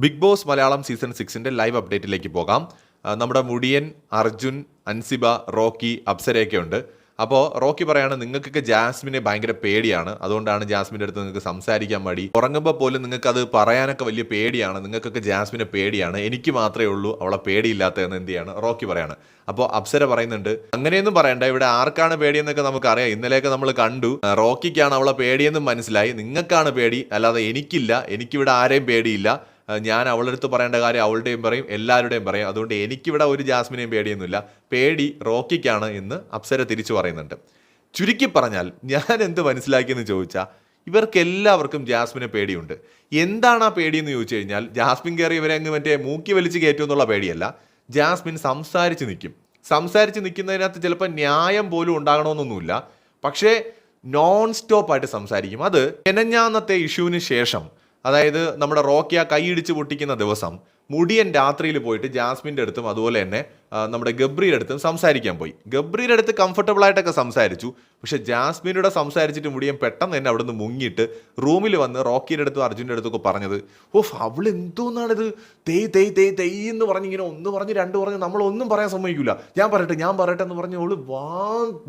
Big Boss Malayalam season സിക്സിന്റെ live അപ്ഡേറ്റിലേക്ക് പോകാം. നമ്മുടെ മുടിയൻ അർജുൻ അൻസിബ റോക്കി അപ്സരയൊക്കെ ഉണ്ട് അപ്പോൾ റോക്കി പറയാണ് നിങ്ങൾക്കൊക്കെ ജാസ്മിനെ ഭയങ്കര പേടിയാണ്. അതുകൊണ്ടാണ് ജാസ്മിന്റെ അടുത്ത് നിങ്ങൾക്ക് സംസാരിക്കാൻ മടി. ഉറങ്ങുമ്പോൾ പോലും നിങ്ങൾക്ക് അത് പറയാനൊക്കെ വലിയ പേടിയാണ്. നിങ്ങൾക്കൊക്കെ ജാസ്മിനെ പേടിയാണ്. എനിക്ക് മാത്രമേ ഉള്ളൂ. അവളെ പേടിയില്ലാത്തതെന്ന് എന്ത് ചെയ്യാണ്? റോക്കി പറയാണ്. അപ്പോൾ അപ്സര പറയുന്നുണ്ട് അങ്ങനെയൊന്നും പറയണ്ട. ഇവിടെ ആർക്കാണ് പേടിയെന്നൊക്കെ നമുക്കറിയാം. ഇന്നലെയൊക്കെ നമ്മൾ കണ്ടു. റോക്കിക്കാണ് അവളെ പേടിയെന്നും മനസ്സിലായി. നിങ്ങൾക്കാണ് പേടി. അല്ലാതെ എനിക്കില്ല. എനിക്കിവിടെ ആരെയും പേടിയില്ല. ഞാൻ അവളുടെ അടുത്ത് പറയേണ്ട കാര്യം അവളുടെയും പറയും എല്ലാവരുടെയും പറയും. അതുകൊണ്ട് എനിക്കിവിടെ ഒരു ജാസ്മിനെയും പേടിയൊന്നുമില്ല. പേടി റോക്കിക്കാണ് എന്ന് അപ്സര തിരിച്ചു പറയുന്നുണ്ട്. ചുരുക്കി പറഞ്ഞാൽ ഞാൻ എന്ത് മനസ്സിലാക്കിയെന്ന് ചോദിച്ചാൽ ഇവർക്ക് എല്ലാവർക്കും ജാസ്മിനെ പേടിയുണ്ട്. എന്താണ് ആ പേടിയെന്ന് ചോദിച്ചു കഴിഞ്ഞാൽ ജാസ്മിൻ കയറി ഇവരെ അങ്ങ് മറ്റേ മൂക്കി വലിച്ച് കയറ്റും എന്നുള്ള പേടിയല്ല. ജാസ്മിൻ സംസാരിച്ച് നിൽക്കും. സംസാരിച്ച് നിൽക്കുന്നതിനകത്ത് ചിലപ്പോൾ ന്യായം പോലും ഉണ്ടാകണമെന്നൊന്നുമില്ല. പക്ഷേ നോൺ സ്റ്റോപ്പായിട്ട് സംസാരിക്കും. അത് എനഞ്ഞാന്നത്തെ ഇഷ്യൂവിന് ശേഷം അതായത് നമ്മുടെ റോക്കിയ കൈയിടിച്ച് പൊട്ടിക്കുന്ന ദിവസം മുടിയൻ രാത്രിയിൽ പോയിട്ട് ജാസ്മിന്റെ അടുത്തും അതുപോലെ തന്നെ ആ, നമ്മുടെ ഗബ്രിയുടെ അടുത്തും സംസാരിക്കാൻ പോയി. ഗബ്രിയുടെ അടുത്ത് കംഫർട്ടബിൾ ആയിട്ടൊക്കെ സംസാരിച്ചു. പക്ഷെ ജാസ്മിനോട് സംസാരിച്ചിട്ട് മുടിയൻ പെട്ടെന്ന് തന്നെ അവിടെ നിന്ന് മുങ്ങിയിട്ട് റൂമിൽ വന്ന് റോക്കിയുടെ അടുത്തും അർജുന്റെ അടുത്തൊക്കെ പറഞ്ഞത് ഓഫ് അവൾ എന്തോന്നാണിത് തെയ് തെയ് തെയ് തെയ് എന്ന് പറഞ്ഞ് ഇങ്ങനെ ഒന്ന് പറഞ്ഞ് രണ്ട് പറഞ്ഞ് നമ്മളൊന്നും പറയാൻ സമ്മതിക്കില്ല ഞാൻ പറയട്ടെ ഞാൻ പറയട്ടെ എന്ന് പറഞ്ഞ് അവൾ വാ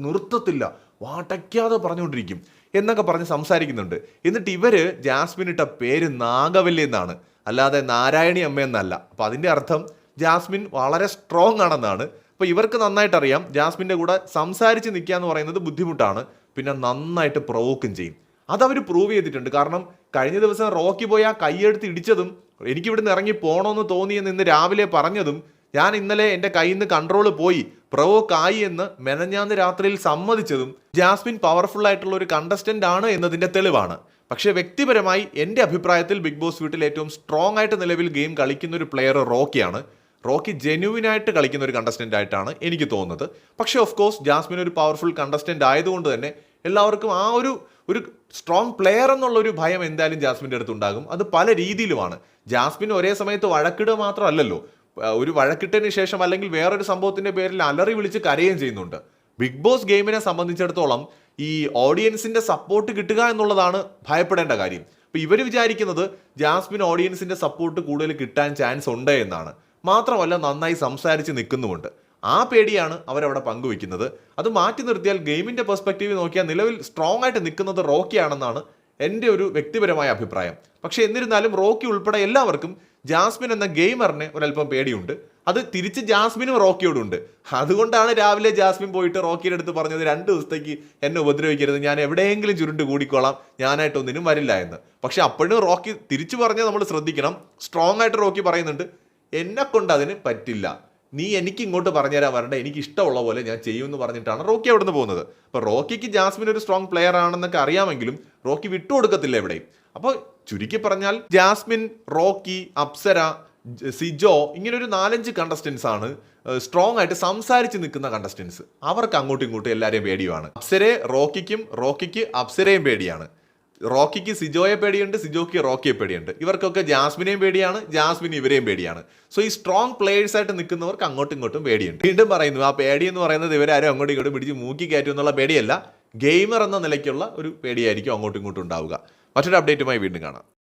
നിർത്തത്തില്ല. വാട്ടയ്ക്കാതെ പറഞ്ഞുകൊണ്ടിരിക്കും എന്നൊക്കെ പറഞ്ഞ് സംസാരിക്കുന്നുണ്ട്. എന്നിട്ട് ഇവർ ജാസ്മിൻ ഇട്ട പേര് നാഗവല്ലി എന്നാണ്. അല്ലാതെ നാരായണി അമ്മ എന്നല്ല. അപ്പം അതിന്റെ അർത്ഥം ജാസ്മിൻ വളരെ സ്ട്രോങ് ആണെന്നാണ്. അപ്പോൾ ഇവർക്ക് നന്നായിട്ട് അറിയാം. ജാസ്മിന്റെ കൂടെ സംസാരിച്ച് നിൽക്കുക എന്ന് പറയുന്നത് ബുദ്ധിമുട്ടാണ്. പിന്നെ നന്നായിട്ട് പ്രൊവോക്കും ചെയ്യും. അതവർ പ്രൂവ് ചെയ്തിട്ടുണ്ട്. കാരണം കഴിഞ്ഞ ദിവസം റോക്കി പോയി ആ കൈയെടുത്ത് ഇടിച്ചതും എനിക്കിവിടുന്ന് ഇറങ്ങി പോകണമെന്ന് തോന്നിയെന്ന് ഇന്ന് രാവിലെ പറഞ്ഞതും ഞാൻ ഇന്നലെ എന്റെ കയ്യിൽ നിന്ന് കൺട്രോൾ പോയി. പ്രവോക്ക് ആയി എന്ന് മെനഞ്ഞാന്ന് രാത്രിയിൽ സമ്മതിച്ചതും ജാസ്മിൻ പവർഫുൾ ആയിട്ടുള്ള ഒരു കണ്ടസ്റ്റന്റ് ആണ് എന്നതിന്റെ തെളിവാണ്. പക്ഷേ വ്യക്തിപരമായി എന്റെ അഭിപ്രായത്തിൽ ബിഗ് ബോസ് വീട്ടിൽ ഏറ്റവും സ്ട്രോങ് ആയിട്ട് നിലവിൽ ഗെയിം കളിക്കുന്ന ഒരു പ്ലെയർ റോക്കിയാണ് റോക്കി ജെന്യുവിനായിട്ട് കളിക്കുന്ന ഒരു കണ്ടസ്റ്റന്റ് ആയിട്ടാണ് എനിക്ക് തോന്നുന്നത്. പക്ഷേ ഓഫ് കോഴ്സ് ജാസ്മിൻ ഒരു പവർഫുൾ കണ്ടസ്റ്റന്റ് ആയതുകൊണ്ട് തന്നെ എല്ലാവർക്കും ആ ഒരു ഒരു സ്ട്രോങ് പ്ലെയർ എന്നുള്ള ഒരു ഭയം എന്തായാലും ജാസ്മിന്റെ അടുത്തുണ്ടാകും. അത് പല രീതിയിലുമാണ്. ജാസ്മിൻ ഒരേ സമയത്ത് വഴക്കിടുക മാത്രമല്ലല്ലോ. ഒരു വഴക്കിട്ടതിന് ശേഷം അല്ലെങ്കിൽ വേറൊരു സംഭവത്തിന്റെ പേരിൽ അലറി വിളിച്ച് കരയുകയും ചെയ്യുന്നുണ്ട്. ബിഗ് ബോസ് ഗെയിമിനെ സംബന്ധിച്ചിടത്തോളം ഈ ഓഡിയൻസിന്റെ സപ്പോർട്ട് കിട്ടുക എന്നുള്ളതാണ് ഭയപ്പെടേണ്ട കാര്യം. അപ്പോൾ ഇവർ വിചാരിക്കുന്നത് ജാസ്മിൻ ഓഡിയൻസിന്റെ സപ്പോർട്ട് കൂടുതൽ കിട്ടാൻ ചാൻസ് ഉണ്ട് എന്നാണ്. മാത്രമല്ല നന്നായി സംസാരിച്ച് നിൽക്കുന്നുമുണ്ട്. ആ പേടിയാണ് അവരവിടെ പങ്കുവെക്കുന്നത് അത് മാറ്റി നിർത്തിയാൽ ഗെയിമിന്റെ പെർസ്പെക്റ്റീവ് നോക്കിയാൽ നിലവിൽ സ്ട്രോങ് ആയിട്ട് നിൽക്കുന്നത് റോക്കിയാണെന്നാണ് എന്റെ ഒരു വ്യക്തിപരമായ അഭിപ്രായം. പക്ഷേ എന്നിരുന്നാലും റോക്കി ഉൾപ്പെടെ എല്ലാവർക്കും ജാസ്മിൻ എന്ന ഗെയിമറിന് ഒരല്പം പേടിയുണ്ട്. അത് തിരിച്ച് ജാസ്മിനും റോക്കിയോടും ഉണ്ട് അതുകൊണ്ടാണ് രാവിലെ ജാസ്മിൻ പോയിട്ട് റോക്കിയുടെ അടുത്ത് പറഞ്ഞത് രണ്ട് ദിവസത്തേക്ക് എന്നെ ഉപദ്രവിക്കരുത് ഞാൻ എവിടെയെങ്കിലും ചുരുണ്ട് കൂടിക്കോളാം ഞാനായിട്ടൊന്നിനും വരില്ല എന്ന്. പക്ഷെ അപ്പോഴും റോക്കി തിരിച്ചു പറഞ്ഞാൽ നമ്മൾ ശ്രദ്ധിക്കണം. സ്ട്രോങ് ആയിട്ട് റോക്കി പറയുന്നുണ്ട് എന്നെ കൊണ്ട് അതിന് പറ്റില്ല. നീ എനിക്ക് ഇങ്ങോട്ട് പറഞ്ഞുതരാൻ വരണ്ട. എനിക്ക് ഇഷ്ടമുള്ള പോലെ ഞാൻ ചെയ്യുമെന്ന് പറഞ്ഞിട്ടാണ് റോക്കി അവിടെ നിന്ന് പോകുന്നത്. അപ്പോൾ റോക്കിക്ക് ജാസ്മിൻ ഒരു സ്ട്രോങ് പ്ലെയർ ആണെന്നൊക്കെ അറിയാമെങ്കിലും റോക്കി വിട്ടുകൊടുക്കത്തില്ല എവിടെയും. അപ്പോൾ ചുരുക്കി പറഞ്ഞാൽ ജാസ്മിൻ റോക്കി അപ്സര സിജോ ഇങ്ങനെ ഒരു നാലഞ്ച് കണ്ടസ്റ്റൻസ് ആണ് സ്ട്രോങ് ആയിട്ട് സംസാരിച്ച് നിൽക്കുന്ന കണ്ടസ്റ്റൻസ് അവർക്ക് അങ്ങോട്ടും ഇങ്ങോട്ടും എല്ലാവരെയും പേടിയുമാണ്. അപ്സരെ റോക്കിക്കും റോക്കിക്ക് അപ്സരയും പേടിയാണ്. റോക്കിക്ക് സിജോയെ പേടിയുണ്ട് സിജോക്ക് റോക്കിയെ പേടിയുണ്ട്. ഇവർക്കൊക്കെ ജാസ്മിനെയും പേടിയാണ് ജാസ്മിൻ ഇവരെയും പേടിയാണ്. സോ ഈ സ്ട്രോങ് പ്ലേയേഴ്സ് ആയിട്ട് നിൽക്കുന്നവർക്ക് അങ്ങോട്ടും ഇങ്ങോട്ടും പേടിയുണ്ട്. വീണ്ടും പറയുന്നു ആ പേടി എന്ന് പറയുന്നത് ഇവരാരും അങ്ങോട്ടും ഇങ്ങോട്ടും പിടിച്ച് മൂക്കി കയറ്റും എന്നുള്ള പേടിയല്ല. ഗെയിമർ എന്ന നിലയ്ക്കുള്ള ഒരു പേടിയായിരിക്കും അങ്ങോട്ടും ഇങ്ങോട്ടും ഉണ്ടാവുക. മറ്റൊരു അപ്ഡേറ്റുമായി വീണ്ടും കാണാം.